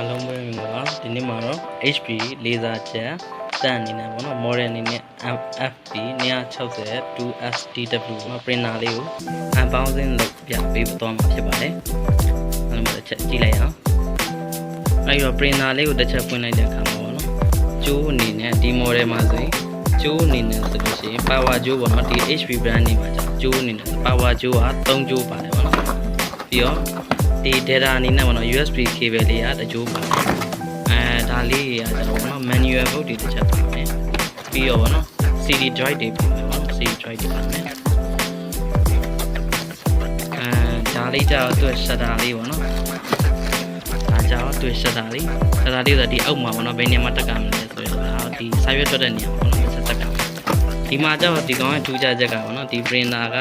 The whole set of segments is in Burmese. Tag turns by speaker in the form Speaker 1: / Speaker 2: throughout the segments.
Speaker 1: အားလုံးပဲမင်္ဂလာဒီနေ့မှာတော့ HP လေးစားချက်တန်အနေနဲ့ပေါ့နော် model အနေနဲ့ FP 260 2STW မှာ printer လေးကို unboxing လုပ်ပြပေးသွားမှာဖြစ်ပါတယ်အားလုံးပဲတစ်ချက်ကြည့်လိုက်အောင်အဲဒီတော့ printer လေးကိုတစ်ချက်ဖွင့်လိုက်တဲ့အခါမှာပေါ့နော်ကျိုးအနေနဲ့ဒီ model မှာဆိုရင်ကျိုးအနေနဲ့ဆိုလို့ရှိရင် power ကျိုးပေါ့နော်ဒီ HP brand နေမှာじゃကျိုးအနေနဲ့ power ကျိုးက3ကျိုးပါတယ်ပေါ့နော်ပြီးတော့ ဒီ data အနေနဲ့ပေါ့နော် USB cable လေးကတကြိုးပါတယ်အဲဒါလေးတွေကကျွန်တော်ပေါ့နော် manual mode တွေတစ်ချက်ပါမယ်ပြီးတော့ပေါ့နော် CD drive တွေပါမယ်ပေါ့နော် CD drive တွေပါမယ်အဲဒါလေးကျတော့သူ့ shutter လေးပေါ့နော်ဒါကျတော့သူ့ shutter လေး shutter လေးဆိုဒီအောက်မှာပေါ့နော်ဘယ်နေရာမှာတက်ကမလဲဆိုရင်ဒါဒီစာရွက်ထွက်တဲ့နေရာပေါ့နော်ဆက်တက်ကဒီမှာကျတော့ဒီကောင်ရဲ့ထူးခြားချက်ကပေါ့နော်ဒီ printer က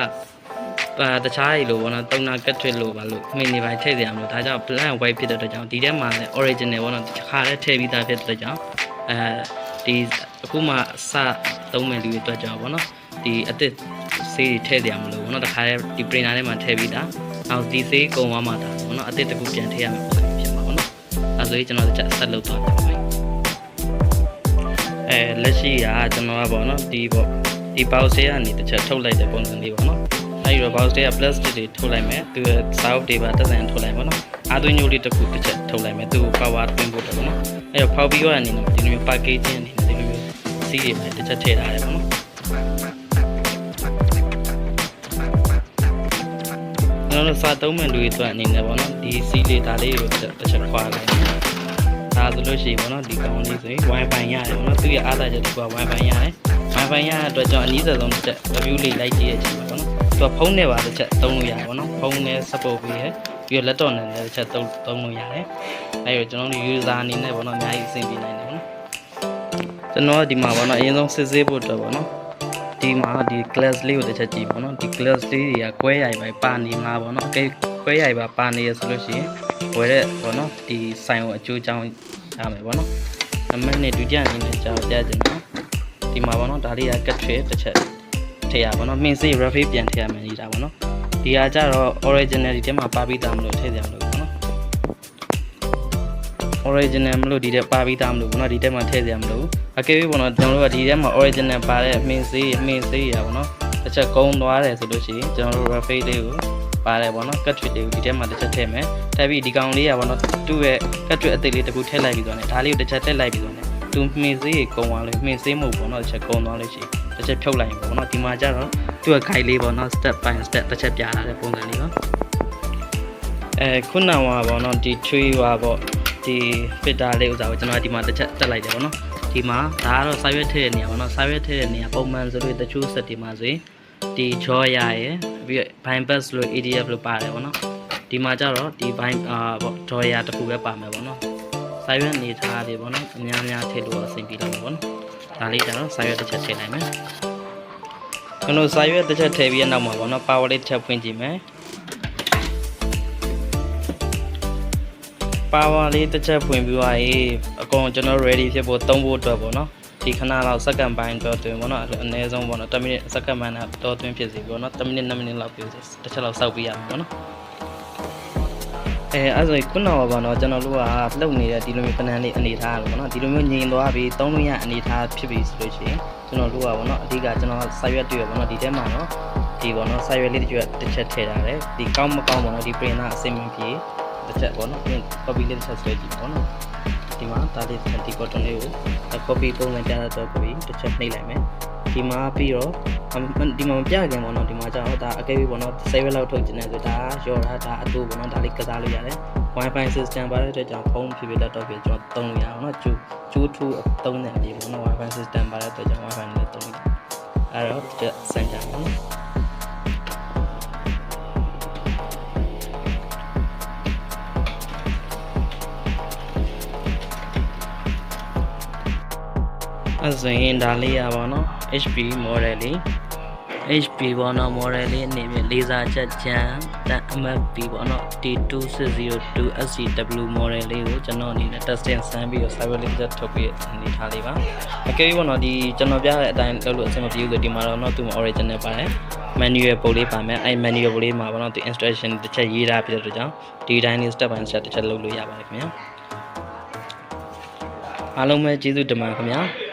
Speaker 1: ပါတခြားတွေလို့ပေါ့နော်တုံနာကတ်ထွစ်လို့ပါလို့မိနေပိုင်းထည့်စရာမလိုဒါကြောင့် black and white ဖြစ်တဲ့အတွက်ကြောင့်ဒီထဲမှာလည်း original ပေါ့နော်ဒီခါလေးထည့်ပြီးသားဖြစ်တဲ့အတွက်ကြောင့်အဲဒီအခုမှစသုံးမဲ့လူတွေအတွက်ကြောင့်ပေါ့နော်ဒီအစ်စ်ဆေးတွေထည့်စရာမလိုပေါ့နော်တခါလေးဒီ printer ထဲမှာထည့်ပြီးသားနောက်ဒီဆေးကုန်သွားမှဒါပေါ့နော်အစ်စ်တစ်ခုပြန်ထည့်ရမယ်ပုံစံဖြစ်မှာပေါ့နော်အဲဆိုရင်ကျွန်တော်တို့ဆက်လုပ်သွားပါမယ်အဲလက်ရှိကကျွန်တော်ကပေါ့နော်ဒီပေါ့ဒီ box ထဲကနေတစ်ချက်ထုတ်လိုက်တဲ့ပုံစံလေးပေါ့နော် အဲဒီတော့ box ထဲက plastic တွေထုတ်လိုက်မယ်သူရဲ့စာအုပ်တွေပါတက်ဆန်ထုတ်လိုက်ပေါ့နော်အာသွင်းညိုလေးတစ်ခုတစ်ချက်ထုတ်လိုက်မယ်သူ့ကို power သွင်းဖို့တော့ပေါ့နော်အဲတော့ဖောက်ပြီးတော့အနေနဲ့ဒီလိုမျိုး packaging အနေနဲ့ဒီလိုမျိုးစီးတွေပဲတစ်ချက်ထည့်ထားတယ်ပေါ့နော်ကျွန်တော်တို့စာသုံးမဲ့လူတွေအတွက်အနေနဲ့ပေါ့နော်ဒီစီးလေးဒါလေးကိုတစ်ချက်ခွာလိုက်ဒါဆိုလို့ရှိရင်ပေါ့နော်ဒီကောင်လေးဆိုရင် wifi ရတယ်ပေါ့နော်သူ့ရဲ့အားသာချက်တစ်ခုက wifi ရတယ် wifi ရတဲ့အတွက်ကြောင့်အနည်းဆုံးတစ်ချက် review လေးလိုက်ကြည့်ရချင်ပါပေါ့နော် သူကဖုန်းနဲ့ပါတစ်ချက်သုံးလို့ရပါပေါ့နော်ဖုန်းနဲ့ support ပေးရဲပြီးတော့ laptop နဲ့လည်းတစ်ချက်သုံးသုံးလို့ရတယ်အဲဒါကျွန်တော်တို့ user အနေနဲ့ပေါ့နော်အများကြီးအဆင်ပြေနိုင်တယ်ပေါ့နော်ကျွန်တော်ကဒီမှာပေါ့နော်အရင်ဆုံးစစ်ဆေးဖို့အတွက်ပေါ့နော်ဒီမှာဒီ class လေးကိုတစ်ချက်ကြည့်ပေါ့နော်ဒီ class လေးတွေကကွဲရိုင်ပဲပါနေမှာပေါ့နော်ကဲကွဲရိုင်ပါပါနေရဆိုလို့ရှိရင်ဝယ်တဲ့ပေါ့နော်ဒီဆိုင်ကိုအကျိုးကြောင်းရမယ်ပေါ့နော်နံပါတ်1ဒုတိယအနေနဲ့ကြောင်းပြချင်တော့ဒီမှာပေါ့နော်ဒါလေးကကတ်ထွေတစ်ချက် ထည့်ရပါတော့မင်းစေး refi ပြန်ထည့်ရမယ်နေတာပေါ့နော်ဒီဟာကြတော့ original ဒီထဲမှာပါပြီးသားမလို့ထည့်ကြမလို့ပေါ့နော် original မလို့ဒီထဲပါပြီးသားမလို့ပေါ့နော်ဒီထဲမှာထည့်ကြမလို့အကယ်၍ပေါ့နော်ကျွန်တော်တို့ကဒီထဲမှာ original ပါတဲ့မင်းစေးမင်းစေးရပေါ့နော်တစ်ချက်ကုန်းသွားတယ်ဆိုလို့ရှိရင်ကျွန်တော်တို့ refi လေးကိုပါတယ်ပေါ့နော်ကတ်ထွေလေးကိုဒီထဲမှာတစ်ချက်ထည့်မယ်ထည့်ပြီးဒီကောင်လေးရပေါ့နော်သူ့ရဲ့ကတ်ထွေအသေးလေးတစ်ခုထည့်လိုက်ပြီးတော့ねဒါလေးကိုတစ်ချက်ထည့်လိုက်ပြီးတော့ね သူမှင်စေးကိုကုန်းသွားလို့မှင်စေးမဟုတ်ပေါ့နော်တစ်ချက်ကုန်းသွားလို့ရှိရင်တစ်ချက်ဖြုတ်လိုက်ရင်ပေါ့နော်ဒီမှာကျတော့သူ့ရဲ့ guide လေးပေါ့နော် step by step တစ်ချက်ပြထားတဲ့ပုံစံလေးပါအဲခုနကပေါ့နော်ဒီ tree ပါပေါ့ဒီ filter လေးဥစားကိုကျွန်တော်ဒီမှာတစ်ချက်တက်လိုက်တယ်ပေါ့နော်ဒီမှာဒါကတော့စာရွက်ထည့်တဲ့နေရာပေါ့နော်စာရွက်ထည့်တဲ့နေရာပုံမှန်ဆိုလို့တချို့ set ဒီမှာဆိုရင်ဒီ draw ရရယ်ပြီးတော့ bind pass လို့ ADF လို့ပါတယ်ပေါ့နော်ဒီမှာကျတော့ဒီ bind အာပေါ့ draw ရတစ်ခုပဲပါမယ်ပေါ့နော် စာရွက်နေထားတယ်ပေါ့နော်အများများထည့်လို့အဆင်ပြေတော့မှာပေါ့နော်ဒါလေးကျတော့စာရွက်တစ်ချက်ထည့်လိုက်မယ်ကျွန်တော်စာရွက်တစ်ချက်ထည့်ပြီးရနောက်မှာပေါ့နော် power လေးတစ်ချက်ဖွင့်ကြည့်မယ် power လေးတစ်ချက်ဖွင့်ပြီးသွားရေးအကုန်ကျွန်တော် ready ဖြစ်ဖို့သုံးဖို့အတွက်ပေါ့နော်ဒီခဏလောက်စက္ကန့်ပိုင်းတော့တွင်ပေါ့နော်အနည်းဆုံးပေါ့နော်10မိနစ်စက္ကန့်ပိုင်းတော့တွင်ဖြစ်စီပေါ့နော်10မိနစ်2မိနစ်လောက်ပြီးတစ်ချက်လောက်စောက်ပြရမှာပေါ့နော် အဲအဲ့ဆိုခုနကပေါ့နော်ကျွန်တော်တို့ကလှုပ်နေတဲ့ဒီလိုမျိုးပနန်းလေးအနေထားလို့ပေါ့နော်ဒီလိုမျိုးငြိမ်သွားပြီးသုံးလို့ရအနေထားဖြစ်ပြီဆိုလို့ရှိရင်ကျွန်တော်တို့ကပေါ့နော်အဓိကကျွန်တော်စာရွက်တွေ့ရပေါ့နော်ဒီထဲမှာတော့ဒီပေါ့နော်စာရွက်လေးတစ်ချက်တစ်ချက်ထည့်ထားတယ်ဒီကောင်းမကောင်းပေါ့နော်ဒီ printer အဆင်မပြေတစ်ချက်ပေါ့နော် print copy လေးတစ်ချက်ဆွဲကြည့်ပေါ့နော်ဒီမှာဒါလေးတစ်ချက်ဒီ button လေးကို copy ပုံစံပြတာတော့ copy တစ်ချက်နှိပ်လိုက်မယ် ဒီမှာပြီးတော့ဒီမှာမပြခင်ပေါ့နော်ဒီမှာကျတော့ဒါအကယ်၍ပေါ့နော်10ရက်လောက်ထုတ်ကျင်တယ်ဆိုဒါရောတာဒါအတူပေါ့နော်ဒါလေးကစားလို့ရတယ် Wi-Fi system ပါတဲ့အတွက်ကြောင့်ဖုန်းဖြစ်ဖြစ် laptop ဖြစ်ကျွန်တော်သုံးလို့ရအောင်နော်ကျူကျူထူသုံးတယ်ဒီပေါ့နော် Wi-Fi system ပါတဲ့အတွက်ကြောင့် Wi-Fi နဲ့သုံးလို့အဲ့တော့ကျစမ်းကြပါဦး အဲ့ဆိုရင်ဒါလေးရပါတော့ HP model လေး HP ပေါ့နော် model လေးအနေနဲ့လေးစားချက်ချမ်းတန် MFP ပေါ့နော် T2602 SCW model လေးကိုကျွန်တော်အနေနဲ့ testing ဆန်းပြီးတော့ server လေးတစ်ထုတ်ပြီးအနေထားလေးပါအကယ်၍ပေါ့နော်ဒီကျွန်တော်ပြတဲ့အတိုင်းလုပ်လို့အဆင်မပြေဘူးဆိုဒီမှာတော့တော့သူ့မှာ original ပါတယ် manual ပုံလေးပါမယ်အဲ manual ပုံလေးမှာပေါ့နော်ဒီ instruction တစ်ချက်ရေးထားပြတဲ့အတွက်ကြောင့်ဒီတိုင်းလေး step by step တစ်ချက်လုပ်လို့ရပါတယ်ခင်ဗျာအားလုံးပဲကျေးဇူးတင်ပါတယ်ခင်ဗျာ